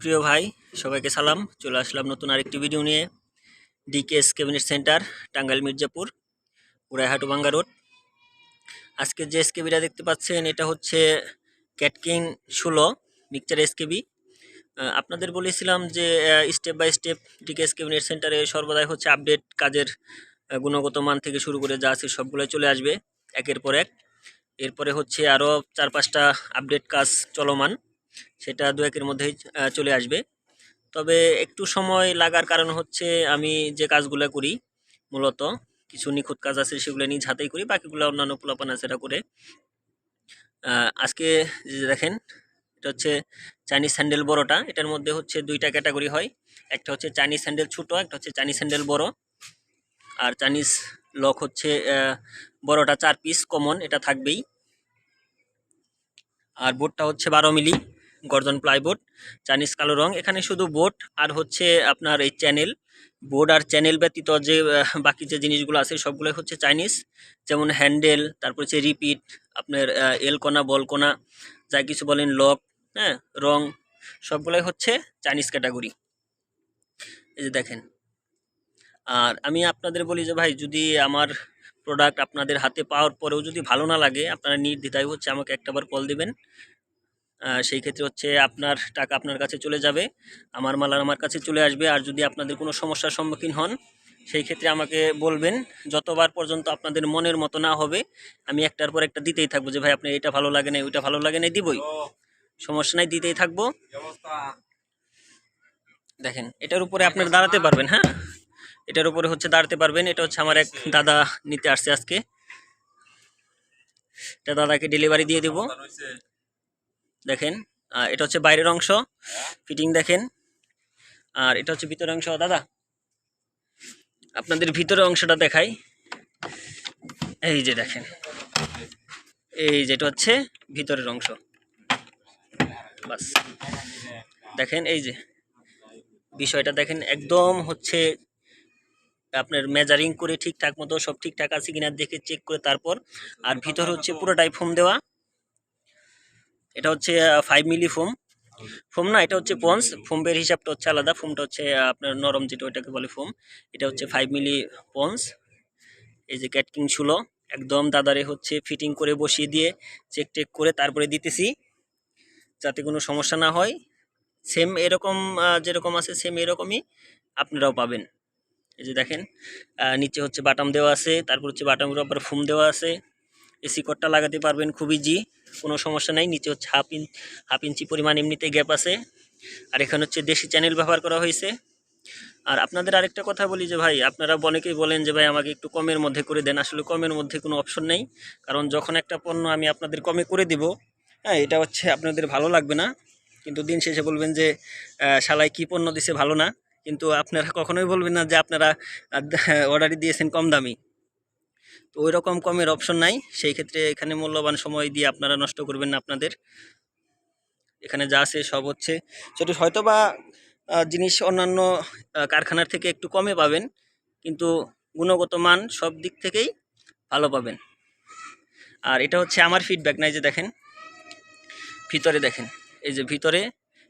প্রিয় ভাই, সবাইকে সালাম। চলে আসলাম নতুন আরেকটি ভিডিও নিয়ে। DKS cabinet centre Tangail Mirzapur, উড়াইহাটু বাঙ্গা রোড। আজকে যে এসকেবিটা দেখতে পাচ্ছেন, এটা হচ্ছে ক্যাটকিং ষোলো, মিক্সচার এসকেবি আপনাদের বলেছিলাম যে step by step DKS cabinet সেন্টারে সর্বদাই হচ্ছে আপডেট কাজের গুণগত মান থেকে শুরু করে যা আছে সবগুলোই চলে আসবে, একের পর এক। এরপরে হচ্ছে আরও চার পাঁচটা আপডেট কাজ চলমান। সেটা দু একের মধ্যেই চলে আসবে। তবে একটু সময় লাগার কারণ হচ্ছে আমি যে কাজগুলো করি, মূলত কিছু নিখুঁত কাজ আছে সেগুলো নিজ হাতেই করি, বাকিগুলো অন্যান্য পোলাপান আছে সেটা করে। আজকে যে দেখেন, এটা হচ্ছে চাইনিজ স্যান্ডেল বড়টা, এটার মধ্যে হচ্ছে দুইটা ক্যাটাগরি হয়। একটা হচ্ছে চাইনিজ স্যান্ডেল ছোটো, একটা হচ্ছে চাইনিজ স্যান্ডেল বড়। আর চাইনিজ লক হচ্ছে বড়টা চার পিস, কমন, এটা থাকবেই। আর বোর্ডটা হচ্ছে বারো মিলি। গর্জন প্লাইবোর্ড, চাইনিজ কালো রং। এখানে শুধু বোর্ড আর হচ্ছে আপনার এই চ্যানেল। বোর্ড আর চ্যানেল ব্যতীত যে বাকি যে জিনিসগুলো আছে সবগুলোই হচ্ছে চাইনিজ। যেমন হ্যান্ডেল, তারপর হচ্ছে রিপিট, আপনার এল কোনা, বল কোনা যা কিছু বলেন, লক হ্যাঁ রং, সবগুলোই হচ্ছে চাইনিজ ক্যাটাগরি। এই যে দেখেন। আর আমি আপনাদের বলি যে, ভাই, যদি আমার প্রোডাক্ট আপনাদের হাতে পাওয়ার পরেও যদি ভালো না লাগে, আপনারা নির্দ্বিধায় হচ্ছে আমাকে একটাবার কল দিবেন। সেই ক্ষেত্রে হচ্ছে আপনার টাকা আপনার কাছে চলে যাবে, আমার মাল আমার কাছে চলে আসবে, আর যদি আপনাদের কোনো সমস্যার সম্মুখীন হন, সেই ক্ষেত্রে আমাকে বলবেন, যতবার পর্যন্ত আপনাদের মনের মতো না হবে, আমি একটার পর একটা দিতেই থাকব যে, ভাই, আপনি এটা ভালো লাগে না ওইটা ভালো লাগে না দিবই। সমস্যা নাই, দিতেই থাকব। দেখেন, এটার উপরে আপনার দাঁড়াতে পারবেন হ্যাঁ? এটার উপরে হচ্ছে দাঁড়াতে পারবেন, এটা হচ্ছে আমার এক দাদা নিতে আসছে আজকে। এটা দাদাকে ডেলিভারি দিয়ে দেবো। দেখেন এটা হচ্ছে বাইরের অংশ। ফিটিং দেখেন। আর এটা হচ্ছে ভিতরের অংশ, দাদা। আপনাদের ভিতরের অংশটা দেখাই। এই যে দেখেন। এই যেটা হচ্ছে ভিতরের অংশ। বাস। দেখেন, এই যে। বিষয়টা দেখেন, একদম হচ্ছে আপনার মেজারিং করে ঠিকঠাক মতো, সব ঠিকঠাক আছে কিনা দেখে চেক করে তারপর, আর ভিতর হচ্ছে পুরোটাই ফোম দেওয়া। এটা হচ্ছে ফাইভ মিলি ফোম ফোম না, এটা হচ্ছে পন্স। ফোমের হিসাবটা হচ্ছে আলাদা। ফোমটা হচ্ছে আপনার নরম যেটা ওইটাকে বলে ফোম এটা হচ্ছে ফাইভ মিলি পন্স। এই যে ক্যাটকিং ছিল একদম দাদারে হচ্ছে ফিটিং করে বসিয়ে দিয়ে চেক টেক করে তারপরে দিতেছি। যাতে কোনো সমস্যা না হয়। সেম এরকম যেরকম আছে সেম এরকমই আপনারাও পাবেন। এই যে দেখেন নিচে হচ্ছে বাটাম দেওয়া আছে। তারপর হচ্ছে বাটামের উপর ফোম দেওয়া আছে। এসি কোডটা লাগাতে পারবেন খুব ইজি কোনো সমস্যা নাই। নিচে হচ্ছে হাফ ইঞ্চ হাফ ইঞ্চি পরিমাণ এমনিতে গ্যাপ আছে। আর এখানে হচ্ছে দেশি চ্যানেল ব্যবহার করা হয়েছে। আর আপনাদের আরেকটা কথা বলি যে ভাই, আপনারা অনেকেই বলেন যে ভাই, আমাকে একটু কমের মধ্যে করে দেন। আসলে কমের মধ্যে কোনো অপশন নেই। কারণ যখন একটা পণ্য আমি আপনাদের কমে করে দিব হ্যাঁ এটা হচ্ছে আপনাদের ভালো লাগবে না। কিন্তু দিন শেষে বলবেন যে শালায় কী পণ্য দিছে ভালো না। কিন্তু আপনারা কখনোই বলবেন না যে আপনারা অর্ডারই দিয়েছেন কম দামি। তো ওই রকম কমের অপশন নাই। সেই ক্ষেত্রে এখানে মূল্যবান সময় দিয়ে আপনারা নষ্ট করবেন না আপনাদের। এখানে যা আছে সব হচ্ছে। সেটা হয়তো বা জিনিস অন্যান্য কারখানার থেকে একটু কমে পাবেন, কিন্তু গুণগত মান সব দিক থেকেই ভালো পাবেন। আর এটা হচ্ছে আমার ফিডব্যাক নাই যে দেখেন, ভিতরে দেখেন, এই যে ভিতরে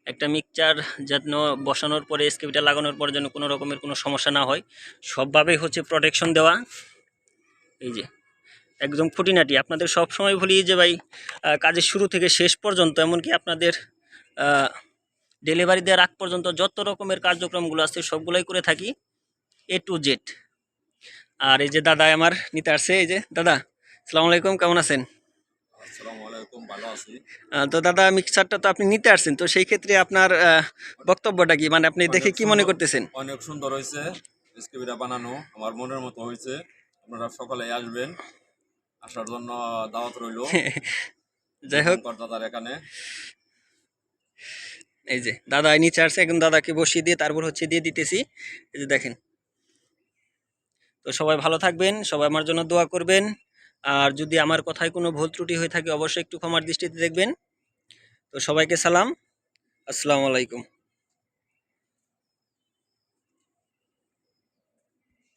একটা মিক্সচার যেন বসানোর পরে স্কেপটা লাগানোর পরে যেন কোনো রকমের কোনো সমস্যা না হয়, সবভাবেই হচ্ছে প্রোটেকশন দেওয়া। এই যে একদম খুঁটিনাটি। আপনাদের সব সময় বলি যে ভাই কাজের শুরু থেকে শেষ পর্যন্ত এমনকি আপনাদের ডেলিভারি দেওয়ার আগ পর্যন্ত যত রকমের কার্যক্রমগুলো আছে সবগুলোই করে থাকি এ টু জেড আর এই যে দাদা আমার নিতে আসছে এই যে দাদা সালাম আলাইকুম কেমন আছেন? আসসালামু আলাইকুম ভালো তো দাদা মিক্সারটা তো আপনি নিতে আসছেন তো সেই ক্ষেত্রে আপনার বক্তব্যটা কি? মানে আপনি দেখে কি মনে করতেছেন? অনেক সুন্দর হয়েছে বানানো আমার মনের মতো হয়েছে। আপনারা সকালে আসবেন। আসার জন্য দাওয়াত রইল। যাই হোক। দাদার এখানে। এই যে দাদা নিচে আসছে এখন দাদাকে বসিয়ে দিয়ে তারপর হচ্ছে দিয়ে দিতেছি। এই যে দেখেন। তো সবাই ভালো থাকবেন সবাই আমার জন্য দোয়া করবেন। আর যদি আমার কথায় কোনো ভুল ত্রুটি হয়ে থাকে অবশ্যই একটু ক্ষমার দৃষ্টিতে দেখবেন। তো সবাইকে সালাম। আসসালামু আলাইকুম।